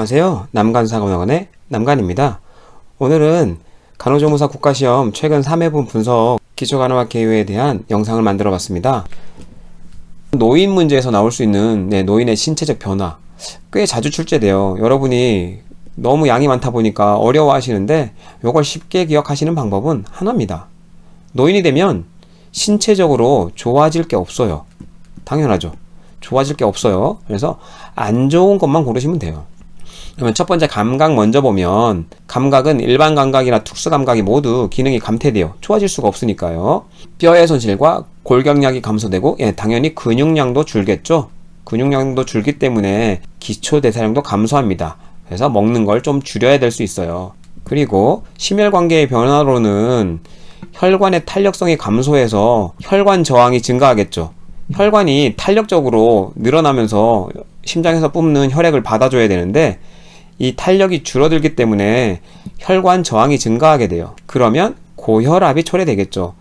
안녕하세요. 남간사관학원의 남간입니다. 오늘은 간호조무사 국가시험 최근 3회분 분석 기초간호학 개요에 대한 영상을 만들어 봤습니다. 노인 문제에서 나올 수 있는 네, 노인의 신체적 변화 꽤 자주 출제돼요. 여러분이 너무 양이 많다 보니까 어려워 하시는데 이걸 쉽게 기억하시는 방법은 하나입니다. 노인이 되면 신체적으로 좋아질 게 없어요. 당연하죠. 좋아질 게 없어요. 그래서 안 좋은 것만 고르시면 돼요. 그러면 첫 번째 감각 먼저 보면 감각은 일반 감각이나 특수 감각이 모두 기능이 감퇴돼요. 좋아질 수가 없으니까요. 뼈의 손실과 골격량이 감소되고 예, 당연히 근육량도 줄겠죠. 근육량도 줄기 때문에 기초 대사량도 감소합니다. 그래서 먹는 걸 좀 줄여야 될 수 있어요. 그리고 심혈관계의 변화로는 혈관의 탄력성이 감소해서 혈관 저항이 증가하겠죠. 혈관이 탄력적으로 늘어나면서 심장에서 뿜는 혈액을 받아줘야 되는데 이 탄력이 줄어들기 때문에 혈관 저항이 증가하게 돼요. 그러면 고혈압이 초래되겠죠.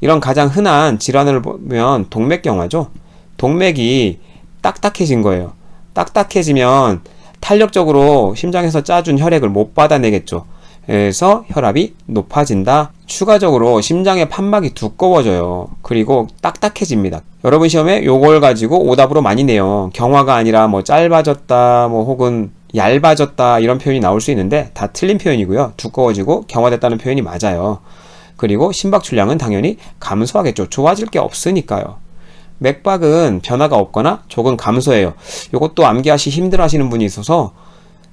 이런 가장 흔한 질환을 보면 동맥경화죠. 동맥이 딱딱해진 거예요. 딱딱해지면 탄력적으로 심장에서 짜준 혈액을 못 받아내겠죠. 그래서 혈압이 높아진다. 추가적으로 심장의 판막이 두꺼워져요. 그리고 딱딱해집니다. 여러분 시험에 요걸 가지고 오답으로 많이 내요. 경화가 아니라 뭐 짧아졌다, 뭐 혹은 얇아졌다 이런 표현이 나올 수 있는데 다 틀린 표현이고요. 두꺼워지고 경화됐다는 표현이 맞아요. 그리고 심박 출량은 당연히 감소하겠죠. 좋아질 게 없으니까요. 맥박은 변화가 없거나 조금 감소해요. 이것도 암기하시 힘들어 하시는 분이 있어서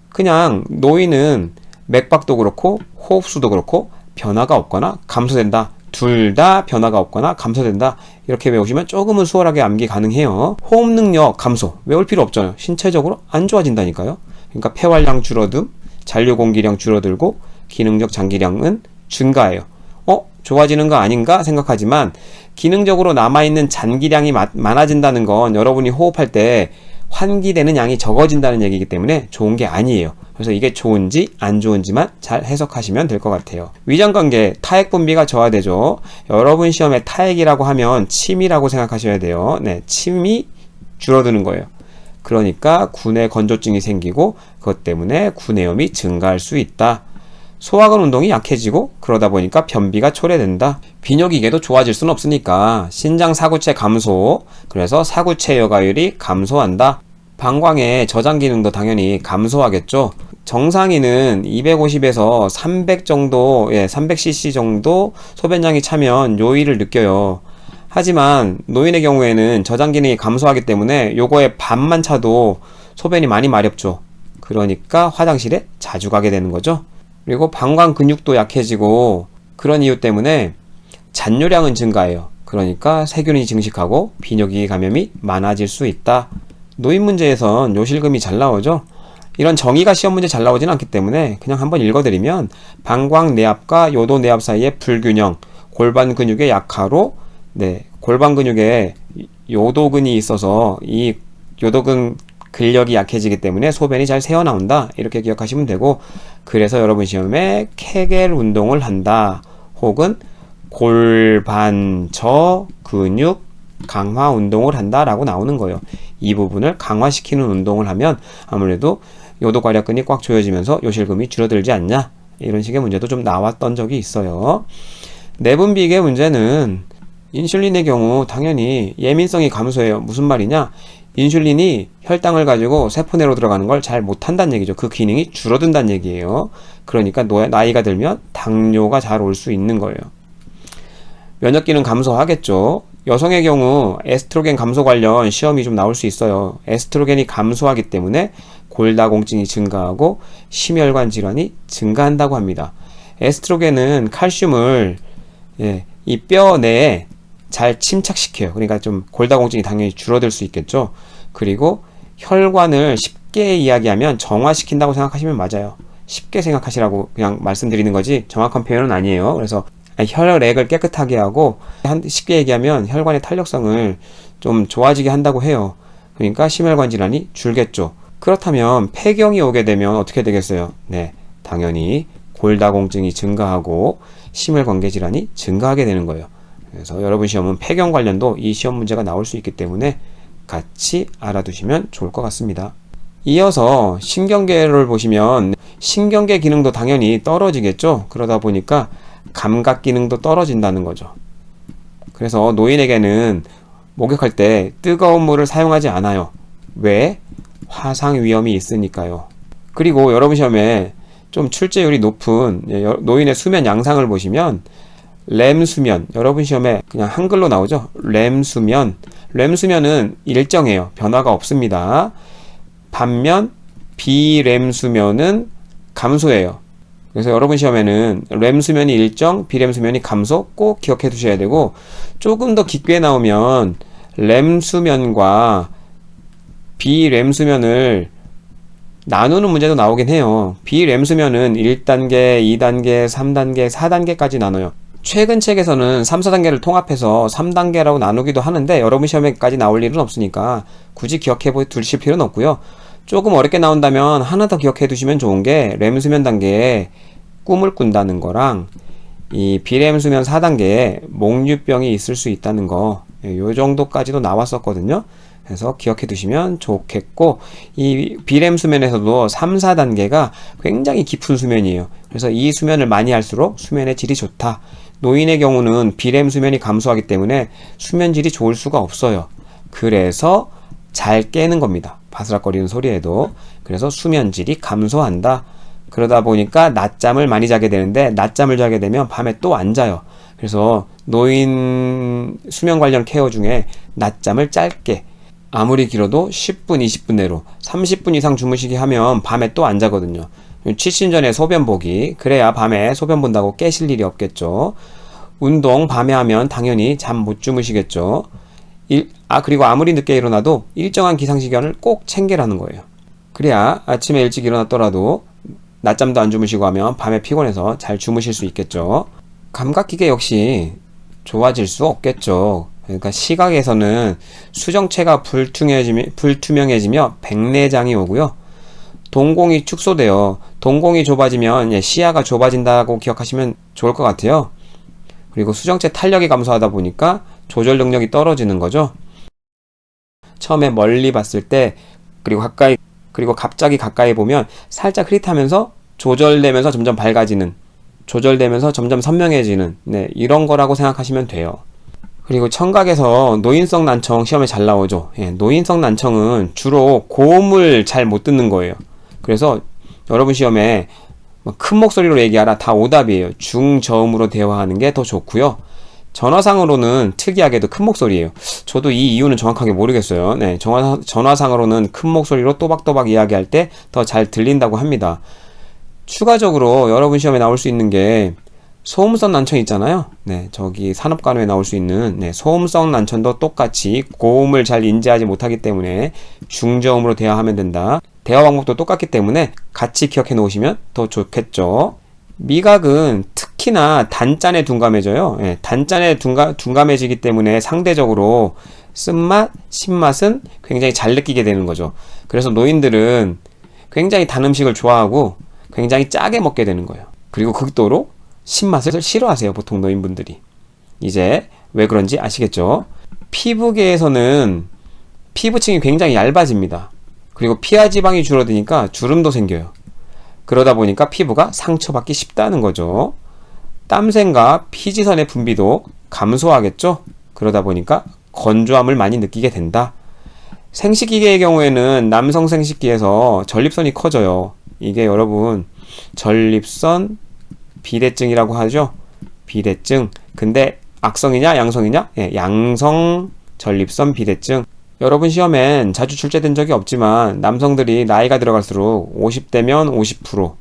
그냥 노인은 맥박도 그렇고 호흡수도 그렇고 변화가 없거나 감소된다. 둘 다 변화가 없거나 감소된다. 이렇게 외우시면 조금은 수월하게 암기 가능해요. 호흡 능력 감소. 외울 필요 없잖아요. 신체적으로 안 좋아진다니까요. 그러니까 폐활량 줄어듦, 잔류 공기량 줄어들고 기능적 장기량은 증가해요. 어? 좋아지는 거 아닌가 생각하지만 기능적으로 남아있는 잔기량이 마, 많아진다는 건 여러분이 호흡할 때 환기되는 양이 적어진다는 얘기이기 때문에 좋은 게 아니에요. 그래서 이게 좋은지 안 좋은지만 잘 해석하시면 될 것 같아요. 위장관계 타액 분비가 저하되죠. 여러분 시험에 타액이라고 하면 침이라고 생각하셔야 돼요. 네, 침이 줄어드는 거예요. 그러니까 구내 건조증이 생기고 그것 때문에 구내염이 증가할 수 있다. 소화관 운동이 약해지고 그러다 보니까 변비가 초래된다. 비뇨기계도 좋아질 수는 없으니까 신장 사구체 감소, 그래서 사구체 여가율이 감소한다. 방광의 저장 기능도 당연히 감소하겠죠. 정상인은 250에서 300 정도, 예, 300cc 정도 소변량이 차면 요일을 느껴요. 하지만 노인의 경우에는 저장 기능이 감소하기 때문에 요거의 반만 차도 소변이 많이 마렵죠. 그러니까 화장실에 자주 가게 되는 거죠. 그리고 방광 근육도 약해지고 그런 이유 때문에 잔뇨량은 증가해요. 그러니까 세균이 증식하고 비뇨기 감염이 많아질 수 있다. 노인 문제에선 요실금이 잘 나오죠. 이런 정의가 시험 문제 잘 나오진 않기 때문에 그냥 한번 읽어드리면 방광 내압과 요도 내압 사이의 불균형, 골반 근육의 약화로 네 골반 근육에 요도근이 있어서 이 요도근 근력이 약해지기 때문에 소변이 잘 새어 나온다 이렇게 기억하시면 되고 그래서 여러분 시험에 케겔 운동을 한다 혹은 골반저 근육 강화 운동을 한다 라고 나오는 거예요. 이 부분을 강화시키는 운동을 하면 아무래도 요도괄약근이 꽉 조여지면서 요실금이 줄어들지 않냐 이런 식의 문제도 좀 나왔던 적이 있어요. 내분비계 문제는 인슐린의 경우 당연히 예민성이 감소해요. 무슨 말이냐? 인슐린이 혈당을 가지고 세포 내로 들어가는 걸 잘 못한다는 얘기죠. 그 기능이 줄어든다는 얘기예요. 그러니까 나이가 들면 당뇨가 잘 올 수 있는 거예요. 면역 기능 감소하겠죠. 여성의 경우 에스트로겐 감소 관련 시험이 좀 나올 수 있어요. 에스트로겐이 감소하기 때문에 골다공증이 증가하고 심혈관 질환이 증가한다고 합니다. 에스트로겐은 칼슘을 예, 이 뼈 내에 잘 침착시켜요. 그러니까 좀 골다공증이 당연히 줄어들 수 있겠죠. 그리고 혈관을 쉽게 이야기하면 정화시킨다고 생각하시면 맞아요. 쉽게 생각하시라고 그냥 말씀드리는 거지 정확한 표현은 아니에요. 그래서 혈액을 깨끗하게 하고 쉽게 얘기하면 혈관의 탄력성을 좀 좋아지게 한다고 해요. 그러니까 심혈관 질환이 줄겠죠. 그렇다면 폐경이 오게 되면 어떻게 되겠어요? 네, 당연히 골다공증이 증가하고 심혈관계 질환이 증가하게 되는 거예요. 그래서 여러분 시험은 폐경 관련도 이 시험 문제가 나올 수 있기 때문에 같이 알아두시면 좋을 것 같습니다. 이어서 신경계를 보시면 신경계 기능도 당연히 떨어지겠죠. 그러다 보니까 감각 기능도 떨어진다는 거죠. 그래서 노인에게는 목욕할 때 뜨거운 물을 사용하지 않아요. 왜? 화상 위험이 있으니까요. 그리고 여러분 시험에 좀 출제율이 높은 예, 여- 노인의 수면 양상을 보시면 렘 수면 여러분 시험에 그냥 한글로 나오죠. 렘 수면 렘 수면은 일정해요. 변화가 없습니다. 반면 비렘 수면은 감소해요. 그래서 여러분 시험에는 렘 수면이 일정, 비렘 수면이 감소 꼭 기억해 두셔야 되고 조금 더 깊게 나오면 렘 수면과 비렘 수면을 나누는 문제도 나오긴 해요. 비렘 수면은 1단계, 2단계, 3단계, 4단계까지 나눠요. 최근 책에서는 3, 4단계를 통합해서 3단계라고 나누기도 하는데 여러분 시험에까지 나올 일은 없으니까 굳이 기억해 보- 두실 필요는 없고요. 조금 어렵게 나온다면 하나 더 기억해 두시면 좋은 게렘 수면 단계에 꿈을 꾼다는 거랑 이 비렘 수면 4단계에 목류병이 있을 수 있다는 거, 예, 요 정도까지도 나왔었거든요. 그래서 기억해 두시면 좋겠고, 이 비렘 수면에서도 3, 4단계가 굉장히 깊은 수면이에요. 그래서 이 수면을 많이 할수록 수면의 질이 좋다. 노인의 경우는 비렘 수면이 감소하기 때문에 수면 질이 좋을 수가 없어요. 그래서 잘 깨는 겁니다. 바스락거리는 소리에도. 그래서 수면 질이 감소한다. 그러다 보니까 낮잠을 많이 자게 되는데 낮잠을 자게 되면 밤에 또 안 자요. 그래서 노인 수면 관련 케어 중에 낮잠을 짧게 아무리 길어도 10분, 20분 내로 30분 이상 주무시게 하면 밤에 또 안 자거든요. 취침 전에 소변 보기 그래야 밤에 소변 본다고 깨실 일이 없겠죠. 운동 밤에 하면 당연히 잠 못 주무시겠죠. 일, 아 그리고 아무리 늦게 일어나도 일정한 기상 시간을 꼭 챙기라는 거예요. 그래야 아침에 일찍 일어났더라도 낮잠도 안 주무시고 하면 밤에 피곤해서 잘 주무실 수 있겠죠. 감각기계 역시 좋아질 수 없겠죠. 그러니까 시각에서는 수정체가 불투명해지며, 불투명해지며 백내장이 오고요. 동공이 축소돼요. 동공이 좁아지면 예, 시야가 좁아진다고 기억하시면 좋을 것 같아요. 그리고 수정체 탄력이 감소하다 보니까 조절 능력이 떨어지는 거죠. 처음에 멀리 봤을 때 그리고 가까이 그리고 갑자기 가까이 보면 살짝 흐릿하면서 조절되면서 점점 밝아지는 조절되면서 점점 선명해지는 네, 이런 거라고 생각하시면 돼요. 그리고 청각에서 노인성 난청 시험에 잘 나오죠. 예, 노인성 난청은 주로 고음을 잘 못 듣는 거예요. 그래서 여러분 시험에 뭐큰 목소리로 얘기하라 다 오답이에요. 중저음으로 대화하는 게 더 좋고요. 전화상으로는 특이하게도 큰 목소리예요. 저도 이 이유는 정확하게 모르겠어요. 네, 전화, 전화상으로는 큰 목소리로 또박또박 이야기할 때 더 잘 들린다고 합니다. 추가적으로 여러분 시험에 나올 수 있는 게 소음성 난청 있잖아요. 네, 저기 산업관우에 나올 수 있는 네, 소음성 난청도 똑같이 고음을 잘 인지하지 못하기 때문에 중저음으로 대화하면 된다. 대화 방법도 똑같기 때문에 같이 기억해 놓으시면 더 좋겠죠. 미각은 특히나 단짠에 둔감해져요. 예, 단짠에 둔감, 둔감해지기 때문에 상대적으로 쓴맛, 신맛은 굉장히 잘 느끼게 되는 거죠. 그래서 노인들은 굉장히 단 음식을 좋아하고 굉장히 짜게 먹게 되는 거예요. 그리고 극도로 신맛을 싫어하세요, 보통 노인분들이. 이제 왜 그런지 아시겠죠? 피부계에서는 피부층이 굉장히 얇아집니다. 그리고 피하 지방이 줄어드니까 주름도 생겨요. 그러다 보니까 피부가 상처받기 쉽다는 거죠. 땀샘과 피지선의 분비도 감소하겠죠? 그러다 보니까 건조함을 많이 느끼게 된다. 생식기계의 경우에는 남성 생식기에서 전립선이 커져요. 이게 여러분 전립선 비대증이라고 하죠. 비대증. 근데 악성이냐 양성이냐? 예, 양성 전립선 비대증. 여러분 시험엔 자주 출제된 적이 없지만 남성들이 나이가 들어갈수록 50대면 50%,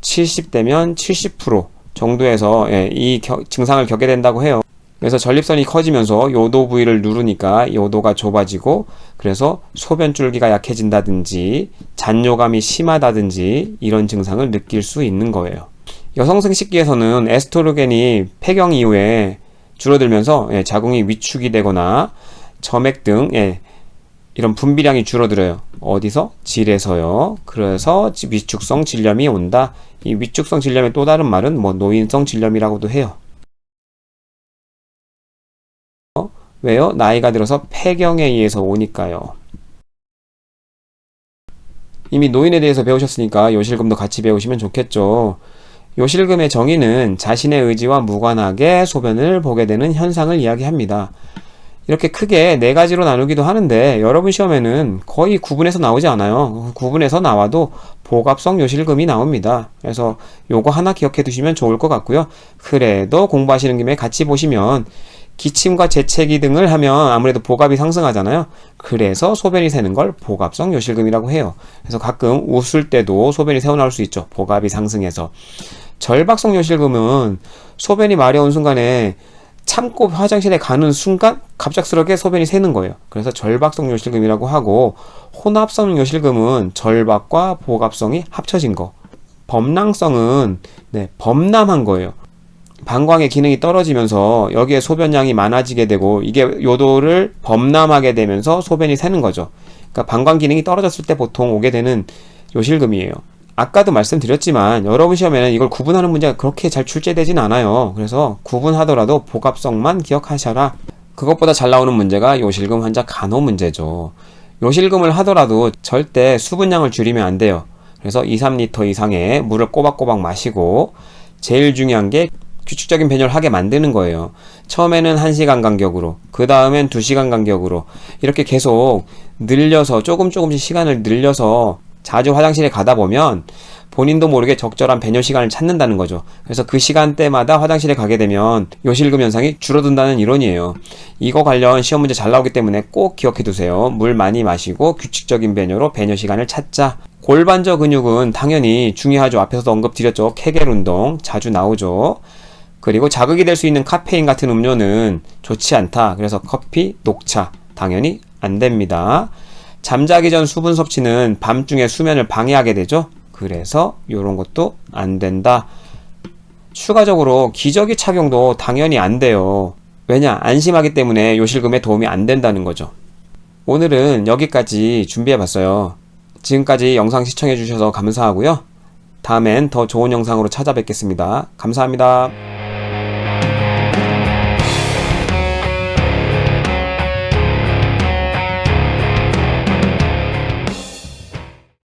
70대면 70% 정도에서 예, 이 겨- 증상을 겪게 된다고 해요. 그래서 전립선이 커지면서 요도 부위를 누르니까 요도가 좁아지고 그래서 소변 줄기가 약해진다든지 잔뇨감이 심하다든지 이런 증상을 느낄 수 있는 거예요. 여성 생 식기에서는 에스트로겐이 폐경 이후에 줄어들면서 예, 자궁이 위축이 되거나 점액 등 예, 이런 분비량이 줄어들어요. 어디서? 질에서요. 그래서 지- 위축성 질염이 온다. 이 위축성 질염의 또 다른 말은 뭐 노인성 질염이라고도 해요. 어? 왜요? 나이가 들어서 폐경에 의해서 오니까요. 이미 노인에 대해서 배우셨으니까 요실금도 같이 배우시면 좋겠죠. 요실금의 정의는 자신의 의지와 무관하게 소변을 보게 되는 현상을 이야기합니다. 이렇게 크게 네 가지로 나누기도 하는데 여러분 시험에는 거의 구분해서 나오지 않아요. 구분해서 나와도 보갑성 요실금이 나옵니다. 그래서 요거 하나 기억해 두시면 좋을 것 같고요. 그래도 공부하시는 김에 같이 보시면 기침과 재채기 등을 하면 아무래도 보갑이 상승하잖아요. 그래서 소변이 새는 걸 보갑성 요실금이라고 해요. 그래서 가끔 웃을 때도 소변이 새어나올 수 있죠. 보갑이 상승해서. 절박성 요실금은 소변이 마려운 순간에 참고 화장실에 가는 순간 갑작스럽게 소변이 새는 거예요. 그래서 절박성 요실금이라고 하고 혼합성 요실금은 절박과 보갑성이 합쳐진 거. 범랑성은 네, 범람한 거예요. 방광의 기능이 떨어지면서 여기에 소변량이 많아지게 되고 이게 요도를 범람하게 되면서 소변이 새는 거죠. 그러니까 방광 기능이 떨어졌을 때 보통 오게 되는 요실금이에요. 아까도 말씀드렸지만 여러분 시험에는 이걸 구분하는 문제가 그렇게 잘 출제되진 않아요. 그래서 구분하더라도 보갑성만 기억하셔라. 그것보다 잘 나오는 문제가 요실금 환자 간호 문제죠. 요실금을 하더라도 절대 수분량을 줄이면 안 돼요. 그래서 2, 3리터 이상의 물을 꼬박꼬박 마시고 제일 중요한 게 규칙적인 배뇨를 하게 만드는 거예요. 처음에는 1시간 간격으로, 그 다음엔 2시간 간격으로, 이렇게 계속 늘려서, 조금 조금씩 시간을 늘려서 자주 화장실에 가다 보면 본인도 모르게 적절한 배뇨 시간을 찾는다는 거죠. 그래서 그 시간대마다 화장실에 가게 되면 요실금 현상이 줄어든다는 이론이에요. 이거 관련 시험 문제 잘 나오기 때문에 꼭 기억해 두세요. 물 많이 마시고 규칙적인 배뇨로 배뇨 시간을 찾자. 골반저 근육은 당연히 중요하죠. 앞에서도 언급드렸죠. 케겔 운동 자주 나오죠. 그리고 자극이 될 수 있는 카페인 같은 음료는 좋지 않다. 그래서 커피, 녹차 당연히 안 됩니다. 잠자기 전 수분 섭취는 밤중에 수면을 방해하게 되죠. 그래서 이런 것도 안 된다. 추가적으로 기저귀 착용도 당연히 안 돼요. 왜냐? 안심하기 때문에 요실금에 도움이 안 된다는 거죠. 오늘은 여기까지 준비해 봤어요. 지금까지 영상 시청해 주셔서 감사하고요. 다음엔 더 좋은 영상으로 찾아뵙겠습니다. 감사합니다.